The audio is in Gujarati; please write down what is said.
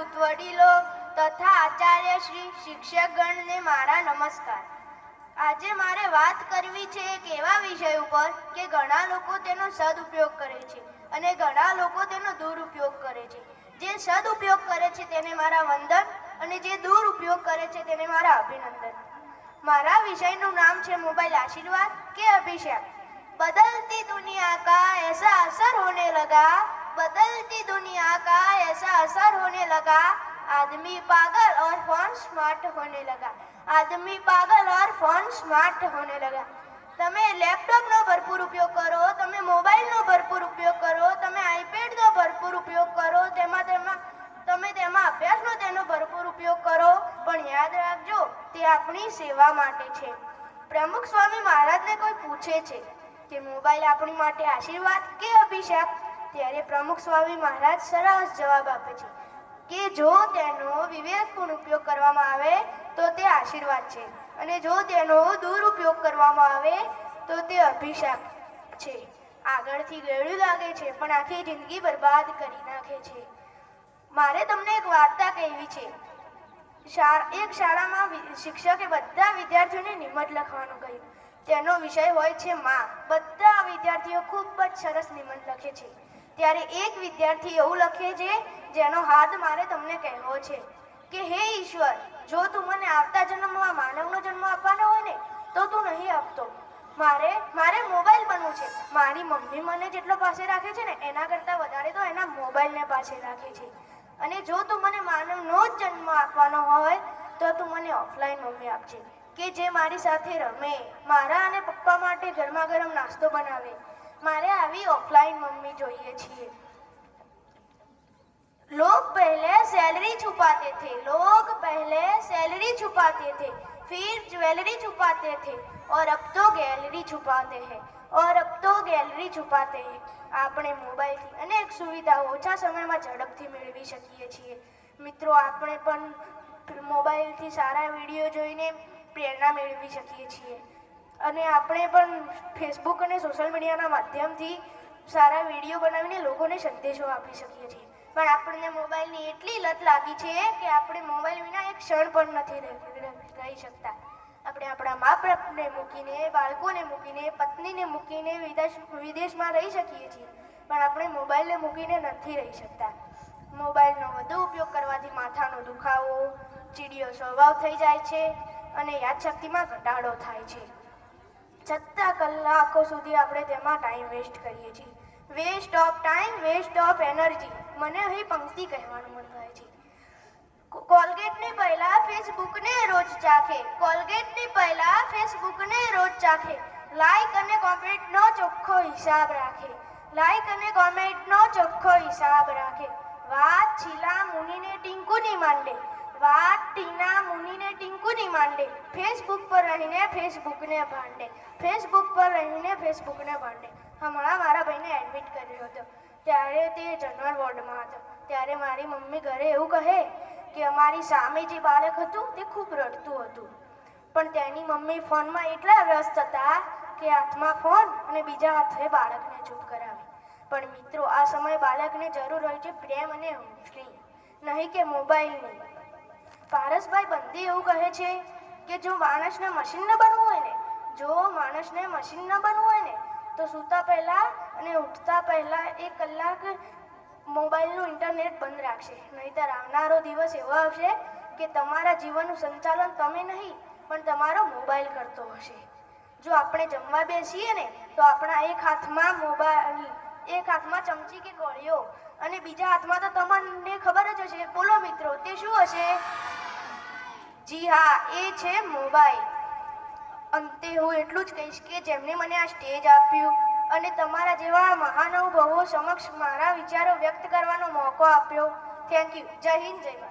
ભૂત વડીલો તથા આચાર્ય શ્રી શિક્ષકગણને મારા નમસ્કાર. આજે મારે વાત કરવી છે એક એવા વિષય ઉપર કે ઘણા લોકો તેનો સદુપયોગ કરે છે અને ઘણા લોકો તેનો દુરુપયોગ કરે છે. જે સદુપયોગ કરે છે તેને મારા વંદન અને જે દુરુપયોગ કરે છે તેને મારા અભિનંદન. મારા વિષયનું નામ છે મોબાઈલ આશીર્વાદ કે અભિશાપ બદલતી દુનિયા કા એસા અસર હોને લગા? बदलती दुनिया का ऐसा असर होने लगा आदमी पागल और फोन स्मार्ट होने लगा आदमी पागल और फोन स्मार्ट होने लगा તમે લેપટોપનો ભરપૂર ઉપયોગ કરો તમે મોબાઈલનો ભરપૂર ઉપયોગ કરો તમે આઈપેડનો ભરપૂર ઉપયોગ કરો તેમાં તેમાં તમે તેમાં અભ્યાસનો તેનો ભરપૂર ઉપયોગ કરો પણ યાદ રાખજો તે આપણી સેવા માટે છે પ્રમુખ સ્વામી મહારાજને કોઈ પૂછે છે કે મોબાઈલ આપણી માટે આશીર્વાદ કે અભિશાપ ત્યારે પ્રમુખ સ્વામી મહારાજ સરસ જવાબ આપે છે કે જો તેનો વિવેકપૂર્ણ ઉપયોગ કરવામાં આવે, તો તે આશીર્વાદ છે. અને જો તેનો દુરુપયોગ કરવામાં આવે, તો તે અભિશાપ છે. આગળથી ગળ્યું લાગે છે, પણ આખી જિંદગી બરબાદ કરી નાખે છે. મારે તમને એક વાર્તા કહેવી છે. એક શાળામાં શિક્ષકે બધા વિદ્યાર્થીઓને નિબંધ લખવાનું કહ્યું. તેનો વિષય હોય છે માં. બધા વિદ્યાર્થીઓ ખૂબ જ સરસ નિબંધ લખે છે. ત્યારે એક વિદ્યાર્થી એવું લખે છે, જેનો હાથ મારે તમને કહેવો છે કે, હે ઈશ્વર, જો તું મને આવતા જન્મમાં માનવનો જન્મ આપવાનો હોય ને, તો તું નહીં આપતો. મારે મારે મોબાઈલ બનવું છે. મારી મમ્મી મને જેટલો પાસે રાખે છે ને, એના કરતાં વધારે તો એના મોબાઈલને પાસે રાખે છે. અને જો તું મને માનવનો જ જન્મ આપવાનો હોય, તો તું મને ઓફલાઈન મમ્મી આપજે. કે જે મારી સાથે રમે, મારા અને પપ્પા માટે ગરમા ગરમ નાસ્તો બનાવે. મારે આવી ઓફલાઈન મમ્મી જોઈએ છીએ लोग पहले सैलरी छुपाते थे लोग पहले सैलरी छुपाते थे फिर ज्वेलरी छुपाते थे और अब तो गैलरी छुपाते हैं और अब तो गैलरी छुपाते हैं આપણે મોબાઈલથી અનેક સુવિધાઓ ઓછા સમયમાં ઝડપથી મેળવી શકીએ છીએ મિત્રો આપણે પણ મોબાઈલથી સારા વિડીયો જોઈને પ્રેરણા મેળવી શકીએ છીએ અને આપણે પણ ફેસબુક અને સોશિયલ મીડિયાના માધ્યમથી સારા વીડિયો બનાવીને લોકોને સંદેશો આપી શકીએ છીએ. પણ આપણને મોબાઈલની એટલી લત લાગી છે કે આપણે મોબાઈલ વિના એક ક્ષણ પણ નથી રહી શકતા. આપણે આપણા મા બાપને મૂકીને, બાળકોને મૂકીને, પત્નીને મૂકીને વિદેશ, વિદેશમાં રહી શકીએ છીએ. પણ આપણે મોબાઈલને મૂકીને નથી રહી શકતા. મોબાઈલનો વધુ ઉપયોગ કરવાથી માથાનો દુખાવો, ચીડિયો સ્વભાવ થઈ જાય છે અને યાદશક્તિમાં ઘટાડો થાય છે. છતાં કલાકો સુધી આપણે તેમાં ટાઈમ વેસ્ટ કરીએ છીએ. Waste of time waste of energy મને અહીં પંક્તિ કહેવાનું મન થાય છે. કોલગેટની પહેલા ફેસબુકને રોજ ચાખે. કોલગેટની પહેલા ફેસબુકને રોજ ચાખે. લાઈક અને કોમેન્ટનો ચોખ્ખો હિસાબ રાખે. લાઈક અને કોમેન્ટનો ચોખ્ખો હિસાબ રાખે. વાત છીલા મુનિને ટીંકુની માંડે. વાત ટીના મુનિને ટીંકુની માંડે. ફેસબુક પર રહીને ફેસબુકને ભાંડે. ફેસબુક પર રહીને ફેસબુકને ભાંડે. હમણાં મારા ભાઈને એડમિટ કર્યો હતો. ત્યારે તે જનરલ વોર્ડમાં હતો. ત્યારે મારી મમ્મી ઘરે એવું કહે કે અમારી સામે જે બાળક હતું તે ખૂબ રડતું હતું. પણ તેની મમ્મી ફોનમાં એટલા વ્યસ્ત હતા કે હાથમાં ફોન અને બીજા હાથે બાળકને ચૂપ કરાવે. પણ મિત્રો, આ સમયે બાળકને જરૂર હોય છે પ્રેમ અને હંસની નહીં કે મોબાઈલની. પારસભાઈ બંદી એવું કહે છે કે જો માણસને મશીન ન બનવું હોય ને, જો માણસને મશીન ન બનવું હોય ને, તો સૂતા પહેલાં અને ઉઠતા પહેલાં એક કલાક મોબાઈલનું ઇન્ટરનેટ બંધ રાખશે. નહીંતર આવનારો દિવસ એવો આવશે કે તમારા જીવનનું સંચાલન તમે નહીં, પણ તમારો મોબાઈલ કરતો હશે. જો આપણે જમવા બેસીએ ને, તો આપણા એક હાથમાં મોબાઈલ, એક હાથમાં ચમચી કે ગોળીઓ અને બીજા હાથમાં તો તમને બોલો મિત્રો, તે શું હશે? જી હા, એ છે મોબાઈલ. અંતે હું એટલું જ કહીશ કે જેમણે મને આ સ્ટેજ આપ્યું અને તમારા જેવા મહાનુભાવો સમક્ષ મારા વિચારો વ્યક્ત કરવાનો મોકો આપ્યો. થેન્ક યુ જય હિન્દ, જય ભારત.